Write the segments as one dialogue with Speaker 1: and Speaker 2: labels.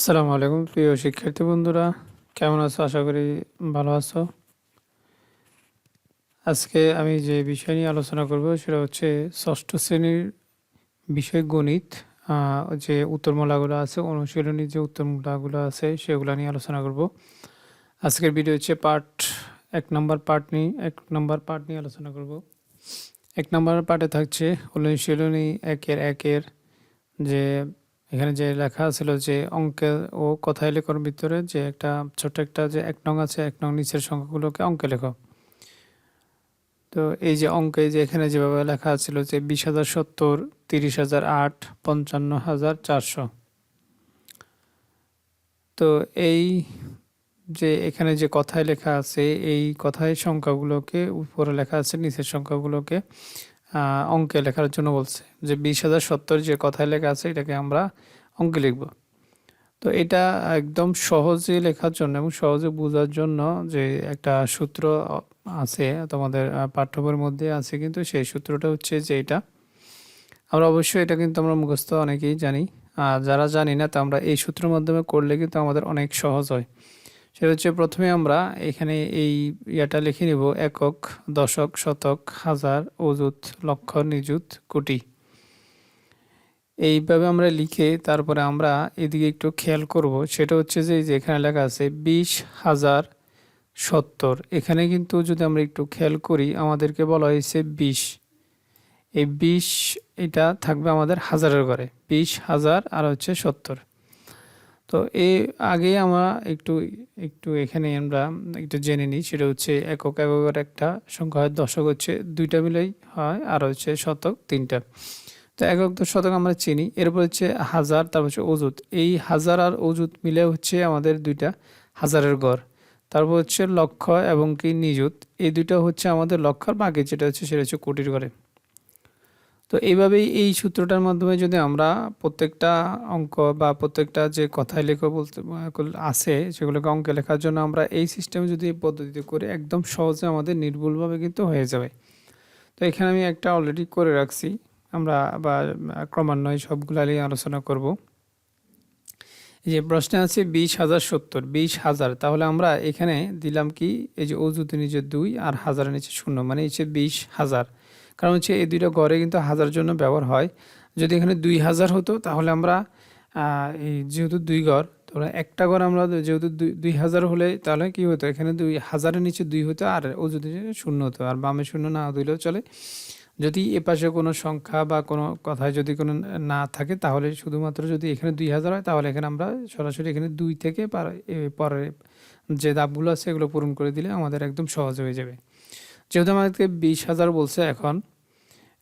Speaker 1: আসসালামু আলাইকুম, প্রিয় শিক্ষার্থী বন্ধুরা। কেমন আছো? আশা করি ভালো আছো। আজকে আমি যে বিষয় নিয়ে আলোচনা করব সেটা হচ্ছে ষষ্ঠ শ্রেণির বিষয় গণিত যে উত্তরমালাগুলো আছে অনুশীলনী যে উত্তরমালাগুলো আছে, সেগুলো নিয়ে আলোচনা করব। আজকের ভিডিও হচ্ছে পার্ট এক নম্বর পার্ট নিয়ে, এক নম্বর পার্ট নিয়ে আলোচনা করব। এক নম্বর পার্টে থাকছে অনুশীলনী একের একের যে এখানে যে লেখা ছিল যে অঙ্কে ও কথায় লেখার ভিতরে যে একটা ছোট একটা যে এক নং আছে, এক নং নিচের সংখ্যাগুলোকে অঙ্কে লেখো। তো এই যে অঙ্কে যে এখানে যেভাবে লেখা ছিল যে বিশ হাজার সত্তর, তিরিশ হাজার আট, পঞ্চান্ন হাজার চারশো। তো এই যে এখানে যে কথায় লেখা আছে, এই কথায় সংখ্যাগুলোকে উপরে লেখা আছে, নিচের সংখ্যাগুলোকে। অঙ্কে লেখার জন্য বলছে যে বিশ হাজার সত্তর যে কথায় লেখা আছে, এটাকে আমরা অঙ্কে লিখব। তো এটা একদম সহজে লেখার জন্য এবং সহজে বোঝার জন্য যে একটা সূত্র আছে, তোমাদের পাঠ্যবইয়ের মধ্যে আছে, কিন্তু সেই সূত্রটা হচ্ছে যে এটা। আমরা অবশ্যই এটা কিন্তু আমরা মুখস্থ অনেকেই জানি। আর যারা জানি না, তা আমরা এই সূত্রের মাধ্যমে করলে কিন্তু আমাদের অনেক সহজ হয়। সেটা হচ্ছে প্রথমে আমরা এখানে এই ইয়াটা লিখে নিব একক, দশক, শতক, হাজার, অযুত লক্ষ নিযুত, কোটি। এইভাবে আমরা লিখে তারপরে আমরা এদিকে একটু খেয়াল করব। সেটা হচ্ছে যে এখানে লেখা আছে বিশ হাজার সত্তর। এখানে কিন্তু যদি আমরা একটু খেয়াল করি, আমাদেরকে বলা হয়েছে বিশ। এই বিশ এটা থাকবে আমাদের হাজারের ঘরে। বিশ হাজার আর হচ্ছে সত্তর। তো এ আগে আমরা একটু একটু এখানে আমরা একটু জেনে নিই, সেটা হচ্ছে একক এককের একটা সংখ্যা হয় দশক হচ্ছে দুইটা মিলেই হয়, আর হচ্ছে শতক তিনটা। তো একক শতক আমরা চিনি, এরপর হচ্ছে হাজার, তারপর হচ্ছে অজুত এই হাজার আর অজুত মিলে হচ্ছে আমাদের দুইটা হাজারের গড়। তারপর হচ্ছে লক্ষ এবং কি নিযুত, এই দুইটা হচ্ছে আমাদের লক্ষ আর বাকি যেটা হচ্ছে সেটা হচ্ছে কোটির ঘরে তো এইভাবেই এই সূত্রটার মাধ্যমে যদি আমরা প্রত্যেকটা অঙ্ক বা প্রত্যেকটা যে কথায় লেখো বলতে, আছে, সেগুলোকে অঙ্কে লেখার জন্য আমরা এই সিস্টেমে যদি পদ্ধতিতে করে, একদম সহজে আমাদের নির্ভুলভাবে কিন্তু হয়ে যাবে। তো এখানে আমি একটা অলরেডি করে রাখছি। আমরা বা ক্রমান্বয়ে সবগুলা নিয়ে আলোচনা করব। যে প্রশ্নে আছে বিশ হাজার সত্তর, বিশ হাজার, তাহলে আমরা এখানে দিলাম কি, এই যে অজুতে নিচে দুই আর হাজারের নিচে শূন্য মানে হচ্ছে বিশ হাজার। কারণ হচ্ছে এই দুইটা গড়ে কিন্তু হাজার জন্য ব্যবহার হয়। যদি এখানে দুই হাজার হতো, তাহলে আমরা এই যেহেতু দুই গড়, তাহলে একটা গড় আমরা যেহেতু দুই দুই হাজার হলে তাহলে কি হতো? এখানে দুই, হাজারের নিচে দুই হতো আর ও যদি শূন্য হতো, আর বামে শূন্য না দিলেও চলে। যদি এ পাশে কোনো সংখ্যা বা কোনো কথায় যদি কোনো না থাকে, তাহলে শুধুমাত্র যদি এখানে দুই হাজার হয়, তাহলে এখানে আমরা সরাসরি এখানে দুই থেকে পার- এ পরে যে ধাপগুলো আছে, এগুলো পূরণ করে দিলে আমাদের একদম সহজ হয়ে যাবে। যেহেতু আমাদেরকে বিশ হাজার বলছে এখন,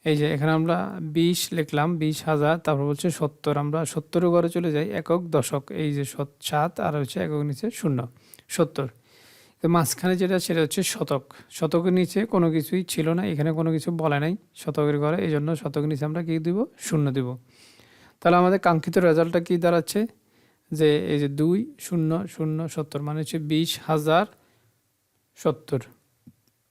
Speaker 1: এই যে এখানে আমরা বিশ লিখলাম, বিশ হাজার, তারপর বলছে সত্তর, আমরা সত্তরের ঘরে চলে যাই, একক দশক, এই যে সত- সাত, আর হচ্ছে একক নিচে শূন্য, সত্তর। তো মাঝখানে যেটা, সেটা হচ্ছে শতক। শতকের নিচে কোনো কিছুই ছিল না, এখানে কোনো কিছু বলে নাই শতকের ঘরে, এই জন্য শতকের নিচে আমরা কী দিব? শূন্য দিব। তাহলে আমাদের কাঙ্ক্ষিত রেজাল্টটা কী দাঁড়াচ্ছে? যে এই যে দুই, শূন্য শূন্য, সত্তর মানে হচ্ছে বিশ হাজার সত্তর।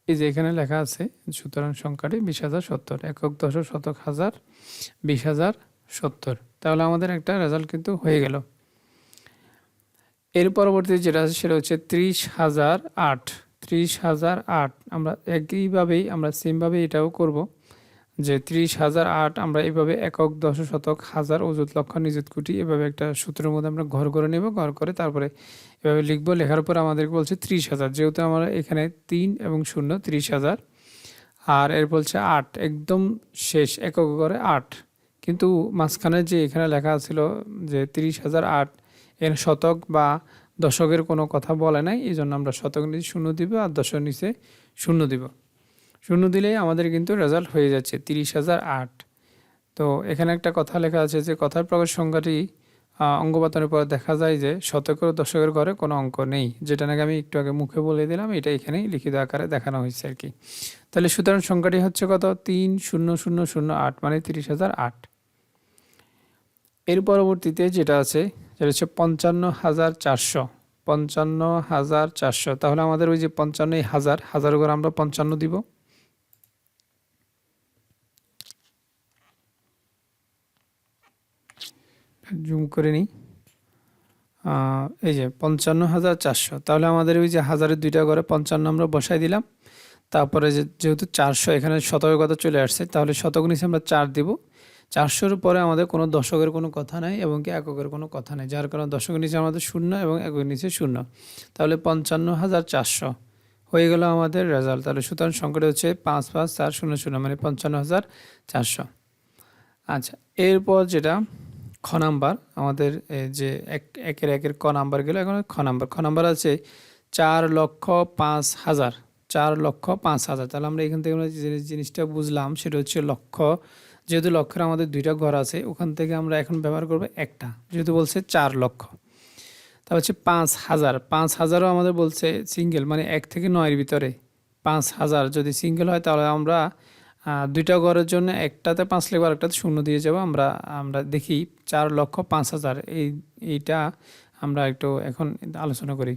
Speaker 1: এই যে এখানে লেখা আছে, সুতরাং সংখ্যাটি বিশ হাজার সত্তর, একক দশক শতক হাজার বিশ হাজার সত্তর। তাহলে আমাদের একটা রেজাল্ট কিন্তু হয়ে গেল। এর পরবর্তী যেটা আছে সেটা হচ্ছে ত্রিশ হাজার আট। ত্রিশ হাজার আট, আমরা একইভাবেই, আমরা সেমভাবে এটাও করব। যে ত্রিশ হাজার আট আমরা এভাবে একক দশ শতক হাজার অযুত লক্ষ নিযুত কোটি এভাবে একটা সূত্রের মধ্যে আমরা ঘর করে নেব, ঘর করে তারপরে এভাবে লিখব। লেখার পর আমাদেরকে বলছে ত্রিশ হাজার, যেহেতু আমরা এখানে তিন এবং শূন্য, ত্রিশ হাজার। আর এর বলছে আট, একদম শেষ, একক করে আট। কিন্তু মাঝখানে যে এখানে লেখা ছিল যে তিরিশ হাজার আট এর শতক বা দশকের কোনো কথা বলে নাই, এই জন্য আমরা শতক নিচে শূন্য দিব আর দশক নিচে শূন্য দিব। শূন্য দিলেই আমাদের কিন্তু রেজাল্ট হয়ে যাচ্ছে, তিরিশ হাজার আট। তো এখানে একটা কথা লেখা আছে যে, কথার প্রকাশ সংখ্যাটি অঙ্গপাতনের পর দেখা যায় যে শতকের দশকের ঘরে কোনো অঙ্ক নেই। যেটা নাকি আমি একটু আগে মুখে বলে দিলাম, এটা এখানেই লিখিত আকারে দেখানো হয়েছে আর কি। তাহলে সুতরাং সংখ্যাটি হচ্ছে কত? তিন শূন্য শূন্য শূন্য আট মানে তিরিশ হাজার আট। এর পরবর্তীতে যেটা আছে, সেটা হচ্ছে পঞ্চান্ন হাজার চারশো। পঞ্চান্ন হাজার চারশো। তাহলে আমাদের ওই যে পঞ্চান্ন হাজার হাজার করে আমরা পঞ্চান্ন দিব। জুম করে নিই। এই যে পঞ্চান্ন হাজার চারশো। তাহলে আমাদের ওই যে হাজারের দুইটা করে পঞ্চান্ন আমরা বসাই দিলাম। তারপরে যে, যেহেতু চারশো এখানে শতকের কথা চলে আসছে, তাহলে শতক নিচে আমরা চার দিব। চারশোর পরে আমাদের কোনো দশকের কোনো কথা নাই এবং কি এককের কোনো কথা নেই, যার কারণে দশকের নিচে আমাদের শূন্য এবং এককের নিচে শূন্য। তাহলে পঞ্চান্ন হাজার চারশো হয়ে গেল আমাদের রেজাল্ট তাহলে সুতরাং সংখ্যাটা হচ্ছে পাঁচ পাঁচ, চার, শূন্য শূন্য মানে পঞ্চান্ন হাজার চারশো। আচ্ছা এরপর যেটা খ নাম্বার, আমাদের যে এক, একের একের ক নাম্বার গেল, এখন খ নাম্বার। খ নাম্বার আছে চার লক্ষ পাঁচ হাজার, চার লক্ষ পাঁচ হাজার। তাহলে আমরা এখান থেকে আমরা জিনিসটা বুঝলাম, সেটা হচ্ছে লক্ষ। যেহেতু লক্ষের আমাদের দুইটা ঘর আছে, ওখান থেকে আমরা এখন ব্যবহার করব একটা, যেহেতু বলছে চার লক্ষ। তা হচ্ছে পাঁচ হাজার। পাঁচ হাজারও আমাদের বলছে সিঙ্গেল মানে এক থেকে নয়ের ভিতরে। পাঁচ হাজার যদি সিঙ্গেল হয়, তাহলে আমরা দুইটা ঘরের জন্য একটাতে পাঁচ লিখব আরেকটাতে শূন্য দিয়ে যাব। আমরা আমরা দেখি চার লক্ষ পাঁচ হাজার। এই, এইটা আমরা একটু এখন আলোচনা করি।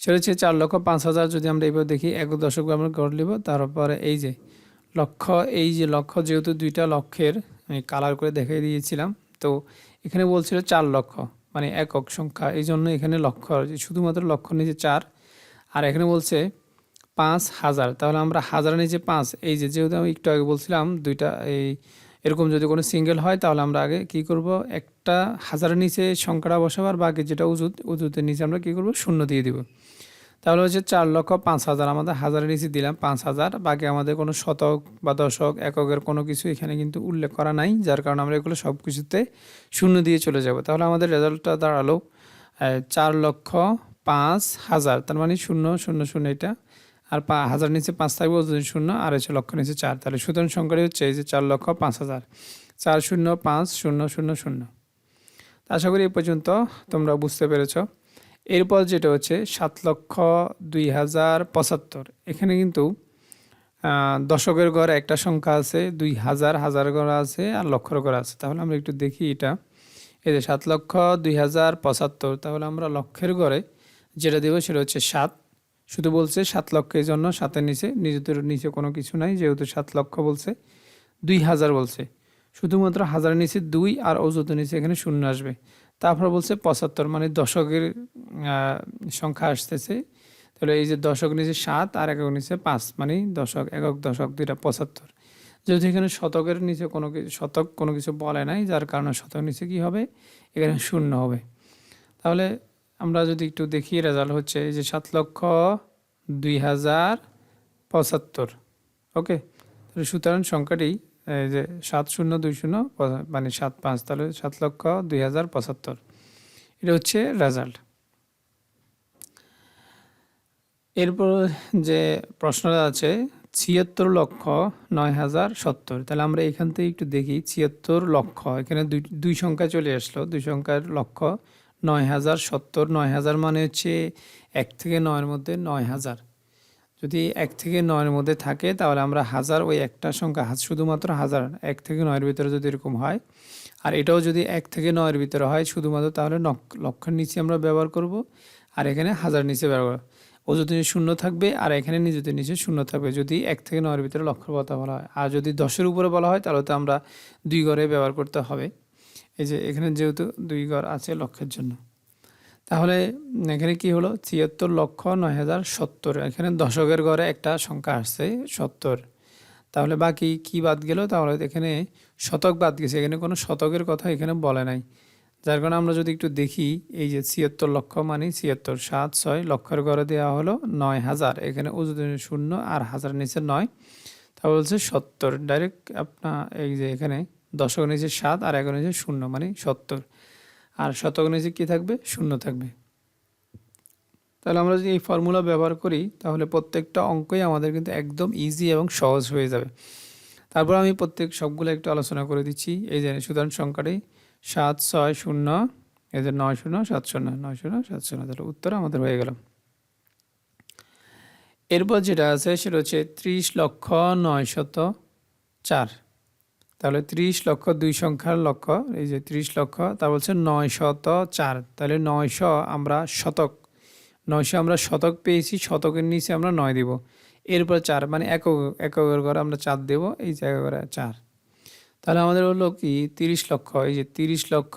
Speaker 1: সেটা হচ্ছে চার লক্ষ পাঁচ হাজার যদি আমরা এইভাবে দেখি, এক দশক আমরা গড় নিব। তারপরে এই যে লক্ষ, এই যে লক্ষ, যেহেতু দুইটা লক্ষের আমি কালার করে দেখিয়ে দিয়েছিলাম, তো এখানে বলছিল চার লক্ষ মানে একক সংখ্যা। এই জন্য এখানে লক্ষ্য শুধুমাত্র লক্ষ নিচে চার। আর এখানে বলছে পাঁচ হাজার। তাহলে আমরা হাজার নিচে পাঁচ। এই যে যেহেতু আমি একটু আগে বলছিলাম দুইটা, এই এরকম যদি কোনো সিঙ্গেল হয়, তাহলে আমরা আগে কি করব? একটা হাজারের নিচে সংখ্যাটা বসাবো আর বাকি যেটা উজুত উজুতের নিচে আমরা কি করব? শূন্য দিয়ে দিব। তাহলে হচ্ছে চার লক্ষ পাঁচ হাজার আমাদের হাজারের নিচে দিলাম পাঁচ হাজার। বাকি আমাদের কোনো শতক বা দশক, এককের কোনো কিছু এখানে কিন্তু উল্লেখ করা নাই, যার কারণে আমরা এগুলো সব কিছুতে শূন্য দিয়ে চলে যাব। তাহলে আমাদের রেজাল্টটা দাঁড়াল চার লক্ষ পাঁচ হাজার। তার মানে শূন্য শূন্য শূন্য এটা আর পা হাজার নিচে পাঁচ থাকবে ওজন শূন্য, আর হচ্ছে লক্ষ নিচে চার। তাহলে সুতরাং সংখ্যাটি হচ্ছে এই যে চার লক্ষ পাঁচ হাজার। চার শূন্য পাঁচ শূন্য শূন্য শূন্য। আশা করি এই পর্যন্ত তোমরা বুঝতে পেরেছ। এরপর যেটা হচ্ছে সাত লক্ষ দুই হাজার পঁচাত্তর। এখানে কিন্তু দশকের ঘরে একটা সংখ্যা আছে, দুই হাজার হাজার ঘর আছে, আর লক্ষর ঘর আছে। তাহলে আমরা একটু দেখি এটা। এই যে সাত লক্ষ দুই হাজার পঁচাত্তর, তাহলে আমরা লক্ষের ঘরে যেটা দেবো সেটা হচ্ছে সাত। শুধু বলছে সাত লক্ষের জন্য, সাতের নিচে, নিজেদের নিচে কোনো কিছু নাই, যেহেতু সাত লক্ষ বলছে, দুই হাজার বলছে। শুধুমাত্র হাজারের নিচে দুই আর অযুতের নিচে এখানে শূন্য আসবে। তারপর বলছে পঁচাত্তর মানে দশকের সংখ্যা আসতেছে। তাহলে এই যে দশক নিচে সাত আর একক নিচে পাঁচ মানে দশক, একক দশক দুইটা পঁচাত্তর। যেহেতু এখানে শতকের নিচে কোনো কিছু শতক কোনো কিছু বলে নাই, যার কারণে শতক নিচে কি হবে? এখানে শূন্য হবে। তাহলে আমরা যদি একটু দেখি রেজাল্ট হচ্ছে এই যে সাত লক্ষ দুই হাজার পঁচাত্তর। ওকে সুতরাং সংখ্যাটি যে সাত শূন্য, দুই শূন্য মানে সাত পাঁচ, তাহলে সাত লক্ষ দুই হাজার পঁচাত্তর। এটা হচ্ছে রেজাল্ট এরপর যে প্রশ্নটা আছে, ছিয়াত্তর লক্ষ নয় হাজার সত্তর। তাহলে আমরা এখান থেকে একটু দেখি, ছিয়াত্তর লক্ষ, এখানে দুই দুই সংখ্যা চলে আসলো। দুই সংখ্যার লক্ষ নয় হাজার, সত্তর, নয় হাজার মানে হচ্ছে এক থেকে নয়ের মধ্যে নয় হাজার। যদি এক থেকে নয়ের মধ্যে থাকে, তাহলে আমরা হাজার ওই একটা সংখ্যা শুধুমাত্র হাজার, এক থেকে নয়ের ভিতরে যদি এরকম হয়, আর এটাও যদি এক থেকে নয়ের ভিতরে হয় শুধুমাত্র, তাহলে লক্ষের নিচে আমরা ব্যবহার করব, আর এখানে হাজার নিচে ব্যবহার ও যদি শূন্য থাকবে, আর এখানে নিজেদের নিচে শূন্য থাকবে, যদি এক থেকে নয়ের ভিতরে লক্ষের কথা বলা হয়। আর যদি দশের উপরে বলা হয়, তাহলে তো আমরা দুই ঘরে ব্যবহার করতে হবে। এই যে এখানে যেহেতু দুই ঘর আছে লক্ষের জন্য। তাহলে এখানে কি হলো? ছিয়াত্তর লক্ষ নয় হাজার সত্তর। এখানে দশকের ঘরে একটা সংখ্যা আসছে, সত্তর। তাহলে বাকি কি বাদ গেল? তাহলে এখানে শতক বাদ গেছে। এখানে কোনো শতকের কথা এখানে বলে নাই। যার কারণে আমরা যদি একটু দেখি, এই যে ছিয়াত্তর লক্ষ মানে ছিয়াত্তর সাত ছয় লক্ষের ঘরে দেওয়া হলো নয় হাজার। এখানে শূন্য আর হাজার নিচে নয়। তাহলে বলছে সত্তর। ডাইরেক্ট আপনার এই যে এখানে দশক নিচে সাত আর এগারো নিচে শূন্য মানে সত্তর। আর শতক নিচে কী থাকবে? শূন্য থাকবে। তাহলে আমরা যদি এই ফর্মুলা ব্যবহার করি, তাহলে প্রত্যেকটা অঙ্কই আমাদের কিন্তু একদম ইজি এবং সহজ হয়ে যাবে। তারপর আমি প্রত্যেক সবগুলো একটু আলোচনা করে দিচ্ছি। এই যে সুতরাং সংখ্যাটি সাত, ছয়, শূন্য, এই যে নয়, শূন্য, সাত, শূন্য, নয়, শূন্য, সাত, শূন্য, তাহলে উত্তর আমাদের হয়ে গেল। এরপর যেটা আছে, সেটা হচ্ছে ত্রিশ লক্ষ নয় শত চার। তাহলে ত্রিশ লক্ষ দুই সংখ্যার লক্ষ, এই যে ত্রিশ লক্ষ তা বলছে নয় শত চার। তাহলে নয়শ আমরা শতক নয়শো আমরা শতক পেয়েছি, শতকের নিচে আমরা নয় দিব। এরপর চার মানে একক, এককের ঘরে আমরা চার দেব, এই জায়গা করে চার। তাহলে আমাদের হলো কি, তিরিশ লক্ষ, এই যে তিরিশ লক্ষ,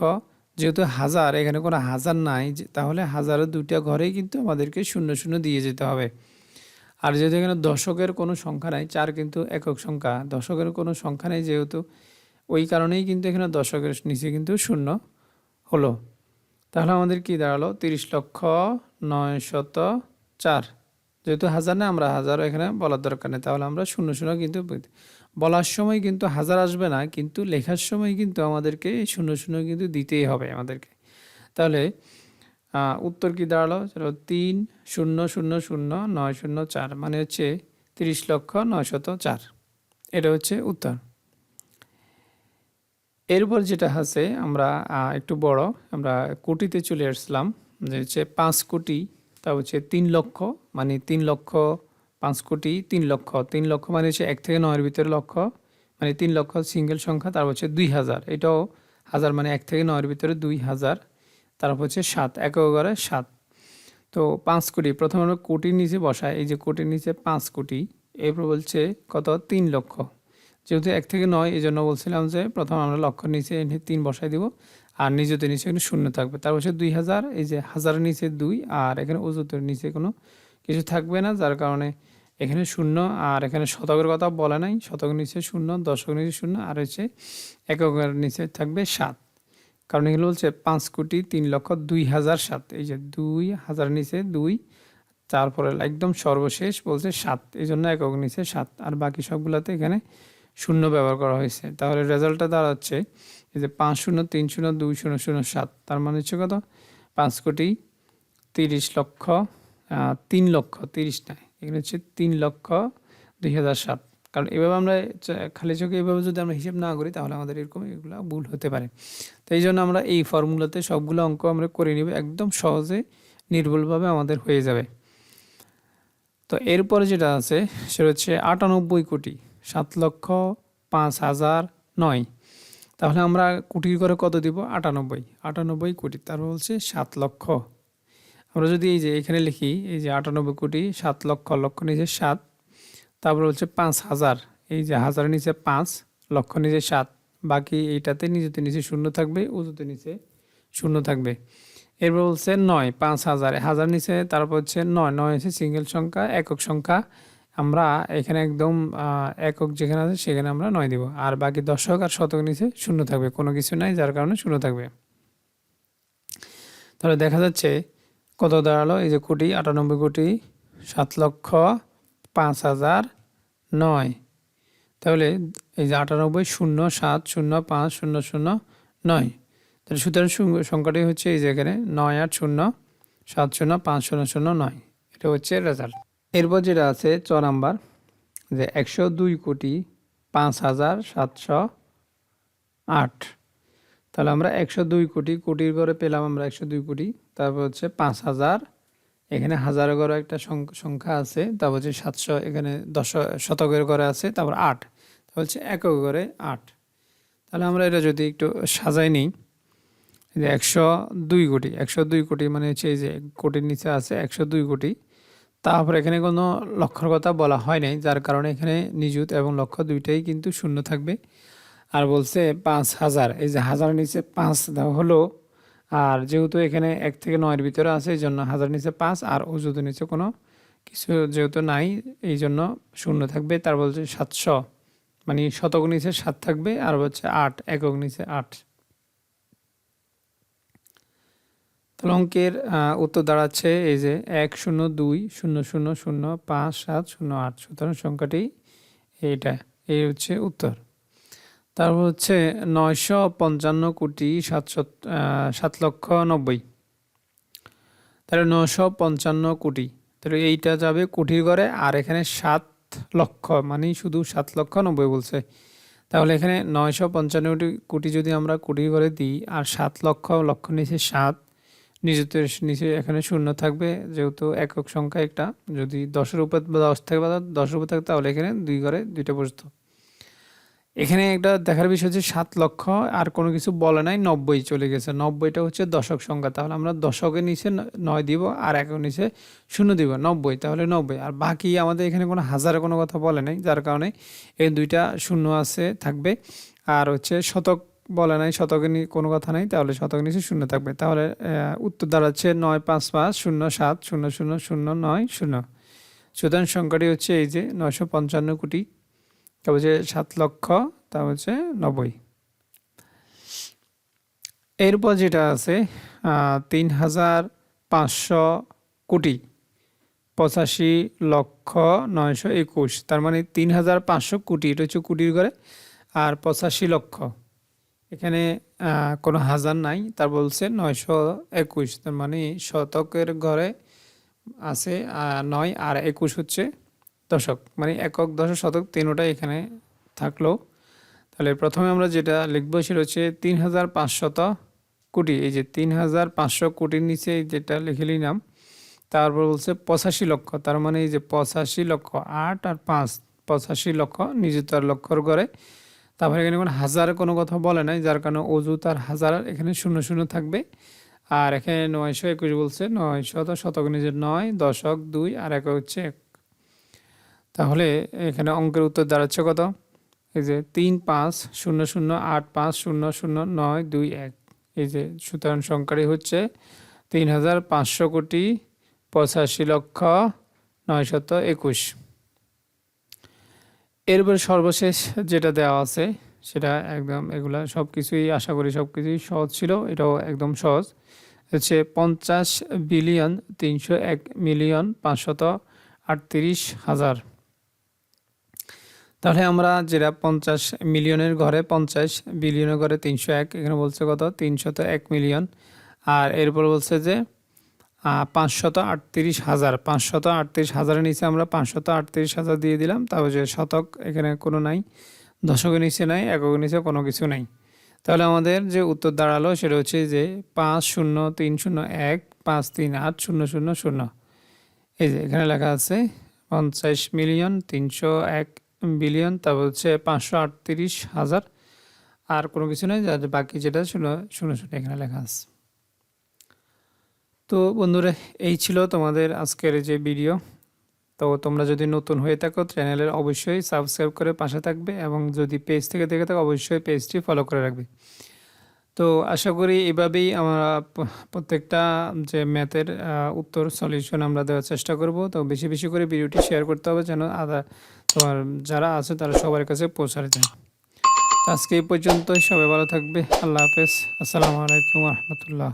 Speaker 1: যেহেতু হাজার, এখানে কোনো হাজার নাই তাহলে হাজারের দুইটা ঘরেই কিন্তু আমাদেরকে শূন্য শূন্য দিয়ে যেতে হবে। আর যেহেতু এখানে দশকের কোনো সংখ্যা নাই, চার কিন্তু একক সংখ্যা, দশকের কোনো সংখ্যা নেই যেহেতু, ওই কারণেই কিন্তু এখানে দশকের নিচে কিন্তু শূন্য হলো। তাহলে আমাদের কি দাঁড়াল? তিরিশ লক্ষ নয় শত চার। যেহেতু হাজার না, আমরা হাজার এখানে বলার দরকার নেই। তাহলে আমরা শূন্য শূন্য কিন্তু বলার সময় কিন্তু হাজার আসবে না, কিন্তু লেখার সময় কিন্তু আমাদেরকে শূন্য শূন্য কিন্তু দিতেই হবে আমাদেরকে। তাহলে উত্তর কি দাঁড়াল? চলো, তিন, শূন্য শূন্য শূন্য, নয়, শূন্য, চার মানে হচ্ছে তিরিশ লক্ষ নয়শত চার। এটা হচ্ছে উত্তর। এরপর যেটা আছে, আমরা একটু বড়, আমরা কোটিতে চলে আসলাম, যে হচ্ছে পাঁচ কোটি, তা হচ্ছে তিন লক্ষ মানে তিন লক্ষ পাঁচ কোটি, তিন লক্ষ তিন লক্ষ মানে হচ্ছে এক থেকে নয়ের ভিতরে লক্ষ মানে তিন লক্ষ সিঙ্গেল সংখ্যা তারপর হচ্ছে দুই হাজার। এটাও হাজার মানে এক থেকে নয়ের ভিতরে দুই হাজার। তারপর হচ্ছে সাত একক ঘরে সাত। তো পাঁচ কোটি, প্রথমে আমরা কোটির নিচে বসাই, এই যে কোটির নিচে পাঁচ কোটি, এরপর বলছে কত? তিন লক্ষ। যেহেতু এক থেকে নয় এই জন্য বলছিলাম যে প্রথম আমরা লক্ষ্য নিচে এনে তিন বসাই দিব, আর নিজেদের নিচে এখানে শূন্য থাকবে। তারপর হচ্ছে দুই হাজার, এই যে হাজারের নিচে দুই, আর এখানে ওজুতের নিচে কোনো কিছু থাকবে না, যার কারণে এখানে শূন্য, আর এখানে শতকের কথা বলা নাই, শতকের নিচে শূন্য, দশকের নিচে শূন্য, আর হচ্ছে এককের নিচে থাকবে সাত। কারণ এগুলো বলছে পাঁচ কোটি তিন লক্ষ দুই হাজার সাত। এই যে দুই হাজার নিচে দুই, তারপরে একদম সর্বশেষ বলছে সাত, এই জন্য একক নিচে সাত। আর বাকি সবগুলোতে এখানে শূন্য ব্যবহার করা হয়েছে। তাহলে রেজাল্টটা দাঁড়াচ্ছে, এই যে পাঁচ শূন্য, তিন শূন্য, দুই শূন্য শূন্য, সাত। তার মানে হচ্ছে কত? পাঁচ কোটি তিরিশ লক্ষ তিন লক্ষ তিরিশ নয় এখানে হচ্ছে তিন লক্ষ দুই হাজার সাত। কারণ এভাবে আমরা খালি চোখে এভাবে যদি আমরা হিসেব না করি, তাহলে আমাদের এরকম এগুলো ভুল হতে পারে। তো এই জন্য আমরা এই ফর্মুলাতে সবগুলো অঙ্ক আমরা করে নিব, একদম সহজে, নির্ভুলভাবে আমাদের হয়ে যাবে। তো এরপরে যেটা আছে, সেটা হচ্ছে আটানব্বই কোটি, সাত লক্ষ পাঁচ হাজার নয়। তাহলে আমরা কোটির করে কত দিব? আটানব্বই। আটানব্বই কোটি তারপর বলছে সাত লক্ষ। আমরা যদি এই যে এখানে লিখি, এই যে আটানব্বই কোটি, সাত লক্ষ লক্ষ নিচে সাত তারপর হচ্ছে পাঁচ হাজার। এই যে হাজারের নিচে পাঁচ লক্ষ নিচে সাত, বাকি এইটাতে নিজেতে নিচে শূন্য থাকবে, উজুতে নিচে শূন্য থাকবে। এরপর বলছে নয়, পাঁচ হাজার। হাজার নিচে, তারপর হচ্ছে নয় নয় হচ্ছে সিঙ্গেল সংখ্যা, একক সংখ্যা। আমরা এখানে একদম একক যেখানে আছে সেখানে আমরা নয় দিব। আর বাকি দশক আর শতক নিচে শূন্য থাকবে, কোনো কিছু নাই, যার কারণে শূন্য থাকবে। তাহলে দেখা যাচ্ছে কত দাঁড়াল? এই যে কোটি, আটানব্বই কোটি, সাত লক্ষ পাঁচ হাজার নয়। তাহলে এই যে আটানব্বই শূন্য সাত শূন্য পাঁচ শূন্য শূন্য নয়। তাহলে সুতরাং সংখ্যাটি হচ্ছে এই যে এখানে নয় আট শূন্য সাত শূন্য পাঁচ শূন্য শূন্য নয়। এটা হচ্ছে রেজাল্ট এরপর যেটা আছে চ নাম্বার, যে একশো দুই কোটি পাঁচ হাজার সাতশো আট। তাহলে আমরা একশো দুই কোটি, কোটির ঘরে পেলাম আমরা একশো দুই কোটি, তারপর হচ্ছে পাঁচ হাজার এখানে হাজারের ঘরে একটা সংখ- সংখ্যা আছে। তারপর হচ্ছে সাতশো, এখানে দশ, শতকের ঘরে আছে। তারপর আট। তারপর হচ্ছে একক ঘরে আট। তাহলে আমরা এটা যদি একটু সাজাই নিই, যে একশো দুই কোটি, একশো দুই কোটি মানে হচ্ছে এই যে কোটির নিচে আছে একশো দুই কোটি। তারপর এখানে কোনো লক্ষর কথা বলা হয় নাই, যার কারণে এখানে নিযুত এবং লক্ষ দুইটাই কিন্তু শূন্য থাকবে। আর বলছে পাঁচ হাজার, এই যে হাজার নিচে পাঁচ হলো আর যেহেতু এখানে এক থেকে নয়ের ভিতরে আছে, এই জন্য হাজার নিচে পাঁচ, আর ওজুত নিচে কোনো কিছু যেহেতু নাই, এই জন্য শূন্য থাকবে। তার বলছে সাতশো মানে শতক নিচে সাত থাকবে, আর হচ্ছে আট, একক নিচে আট। তাহলে অঙ্কের উত্তর দাঁড়াচ্ছে এই যে এক, শূন্য, দুই, শূন্য শূন্য শূন্য, পাঁচ, সাত, শূন্য, আট। সুতরাং সংখ্যাটি এইটা, এই হচ্ছে উত্তর। তারপর হচ্ছে নয়শো পঞ্চান্ন কোটি সাতশো সাত লক্ষ নব্বই। তাহলে নশো পঞ্চান্ন কোটি। তাহলে এইটা যাবে কোটির ঘরে, আর এখানে সাত লক্ষ মানে শুধু সাত লক্ষ নব্বই বলছে। তাহলে এখানে নয়শো পঞ্চান্ন কোটি- যদি আমরা কোটির ঘরে দিই, আর সাত লক্ষ লক্ষ নিচে সাত নিজেদের নিচে এখানে শূন্য থাকবে, যেহেতু একক সংখ্যা একটা। যদি দশের উপর বা দশ থেকে বা দশের উপর থাকে, তাহলে এখানে দুই ঘরে দুইটা বসতো। এখানে একটা দেখার বিষয় হচ্ছে সাত লক্ষ, আর কোনো কিছু বলে নাই, নব্বই চলে গেছে। নব্বইটা হচ্ছে দশক সংখ্যা। তাহলে আমরা দশকের নিচে নয় দিব, আর একক নিচে শূন্য দিব, নব্বই। তাহলে নব্বই। আর বাকি আমাদের এখানে কোনো হাজারে কোনো কথা বলে নাই, যার কারণে এই দুইটা শূন্য আছে, থাকবে। আর হচ্ছে শতক বলে নাই শতকের নি- কোনো কথা নাই, তাহলে শতকের নিচে শূন্য থাকবে। তাহলে উত্তর দাঁড়াচ্ছে নয় পাঁচ পাঁচ, শূন্য সাত, শূন্য শূন্য শূন্য নয়, শূন্য। সুতরাং সংখ্যাটি হচ্ছে এই যে নয়শো পঞ্চান্ন কোটি। তারপর হচ্ছে সাত লক্ষ তা হচ্ছে নব্বই। এরপর যেটা আছে তিন হাজার পাঁচশো কোটি, পঁচাশি লক্ষ নয়শো একুশ। তার মানে তিন হাজার পাঁচশো কোটি, এটা হচ্ছে কোটির ঘরে, আর পঁচাশি লক্ষ। এখানে কোনো হাজার নাই, তার বলছে নয়শো একুশ। তার মানে শতকের ঘরে আছে নয় আর একুশ হচ্ছে দশক মানে একক দশক শতক তিনোটাই এখানে থাকল। তাহলে প্রথমে আমরা যেটা লিখব সেটা হচ্ছে তিন হাজার পাঁচশত কোটি, এই যে তিন হাজার পাঁচশো কোটির নিচে যেটা লিখে নিলাম, তারপর বলছে পঁচাশি লক্ষ, তার মানে এই যে পঁচাশি লক্ষ আট আর পাঁচ, পঁচাশি লক্ষ নিযুত আর লক্ষর করে তারপরে এখানে কোনো হাজারের কোনো কথা বলে নাই, যার কারণে অজু তার হাজার, এখানে শূন্য শূন্য থাকবে। আর এখানে নয়শো একুশ বলছে, নয়শত শতক নিজের নয়, দশক দুই, আর এক হচ্ছে এক। তাহলে এখানে অঙ্কের উত্তর দাঁড়াচ্ছে কত? এই যে তিন পাঁচ শূন্য শূন্য আট পাঁচ শূন্য শূন্য নয় দুই এক। এই যে সুতরাং সংখ্যাটি হচ্ছে তিন হাজার পাঁচশো কোটি পঁচাশি লক্ষ নয়শত একুশ। এরপর সর্বশেষ যেটা দেওয়া আছে, সেটা একদম এগুলা সব কিছুই আশা করি সব কিছুই সহজ ছিল, এটাও একদম সহজ। হচ্ছে পঞ্চাশ বিলিয়ন তিনশো এক মিলিয়ন পাঁচশত আটত্রিশ হাজার। তাহলে আমরা যেটা পঞ্চাশ মিলিয়নের ঘরে পঞ্চাশ বিলিয়নের ঘরে তিনশো এক, এখানে বলছে কত? তিনশত এক মিলিয়ন। আর এরপর বলছে যে পাঁচশত আটত্রিশ হাজার। পাঁচশত আটত্রিশ হাজারের নিচে আমরা পাঁচশত আটত্রিশ হাজার দিয়ে দিলাম। তারপর যে শতক এখানে কোনো নাই, দশকের নিচে নাই, এককের নিচে কোনো কিছু নাই। তাহলে আমাদের যে উত্তর দাঁড়াল সেটা হচ্ছে যে পাঁচ শূন্য তিন শূন্য এক, পাঁচ তিন আট, শূন্য শূন্য শূন্য। এই যে এখানে লেখা আছে, পঞ্চাশ মিলিয়ন তিনশো এক বিলিয়ন তারপর হচ্ছে পাঁচশো আটত্রিশ হাজার। আর কোনো কিছু নেই যার বাকি যেটা ছিল শূন্য শূন্য এখানে লেখা আছে। তো বন্ধুরা, এই ছিল তোমাদের আজকের যে ভিডিও। তো তোমরা যদি নতুন হয়ে থাকো, চ্যানেলের অবশ্যই সাবস্ক্রাইব করে পাশে থাকবে এবং যদি পেজ থেকে দেখে থাকো, অবশ্যই পেজটি ফলো করে রাখবে। তো আশা করি এভাবেই আমরা প্রত্যেকটা যে ম্যাথের উত্তর সলিউশন আমরা দেওয়ার চেষ্টা করব। তো বেশি বেশি করে ভিডিওটি শেয়ার করতে হবে যেন আদা, তোমার যারা আছে তারা সবার কাছে পৌঁছাতে যায়। আজকে এই পর্যন্ত সবাই ভালো থাকবে। আল্লাহ হাফেজ। আসসালামু আলাইকুম রহমতুল্লাহ।